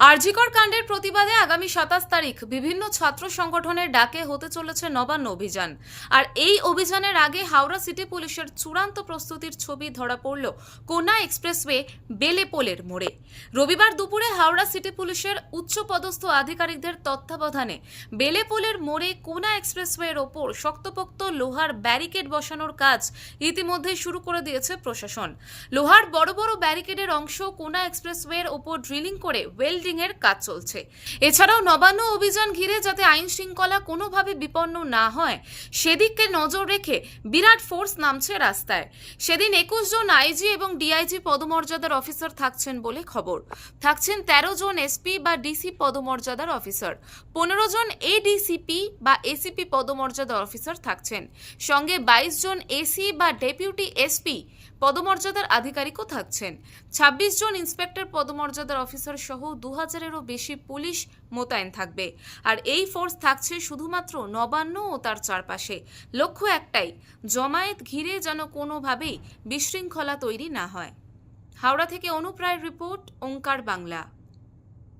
আরজিকর কাণ্ডের প্রতিবাদে আগামী সাতাশ তারিখ বিভিন্ন ছাত্র সংগঠনের ডাকে হতে চলেছে নবান্ন অভিযান। আর এই অভিযানের আগে হাওড়া সিটি পুলিশের চূড়ান্ত প্রস্তুতির ছবি ধরা পড়ল কোনা এক্সপ্রেসওয়ে বেলেপোলের মোড়ে। রবিবার দুপুরে হাওড়া সিটি পুলিশের উচ্চপদস্থ আধিকারিকদের তত্ত্বাবধানে বেলেপোলের মোড়ে কোনা এক্সপ্রেসওয়ের ওপর শক্তপোক্ত লোহার ব্যারিকেড বসানোর কাজ ইতিমধ্যে শুরু করে দিয়েছে প্রশাসন। লোহার বড় বড় ব্যারিকেডের অংশ কোনা এক্সপ্রেসওয়ের ওপর ড্রিলিং করে ওয়েল্ডিং এর কাজ চলছে। এছাড়াও নবান্ন অভিযান ঘিরে যাতে আইন শৃঙ্খলা কোনোভাবে বিপন্ন না হয়, সেদিককে নজর রেখে বিরাট ফোর্স নামছে রাস্তায়। সেদিন একুশ জন আইজি এবং ডিআইজি পদমর্যাদার অফিসার থাকছেন বলে খবর। থাকছেন তেরো জন এসপি বা ডিসি পদমর্যাদার অফিসার। পনেরো জন এডিসিপি বা এসিপি পদমর্যাদার অফিসার থাকছেন। সঙ্গে বাইশ জন এসি বা ডেপুটি এসপি পদমর্যাদার আধিকারিকও থাকছেন। ছাব্বিশ জন ইন্সপেক্টর পদমর্যাদার অফিসার সহ দু হাজারেরও বেশি পুলিশ মোতায়েন থাকবে। আর এই ফোর্স থাকছে শুধুমাত্র নবান্ন ও তার চারপাশে। লক্ষ্য একটাই, জমায়েত ঘিরে যেন কোনোভাবেই বিশৃঙ্খলা তৈরি না হয়। হাওড়া থেকে অনুপ্রায় রিপোর্ট, ওঙ্কার বাংলা।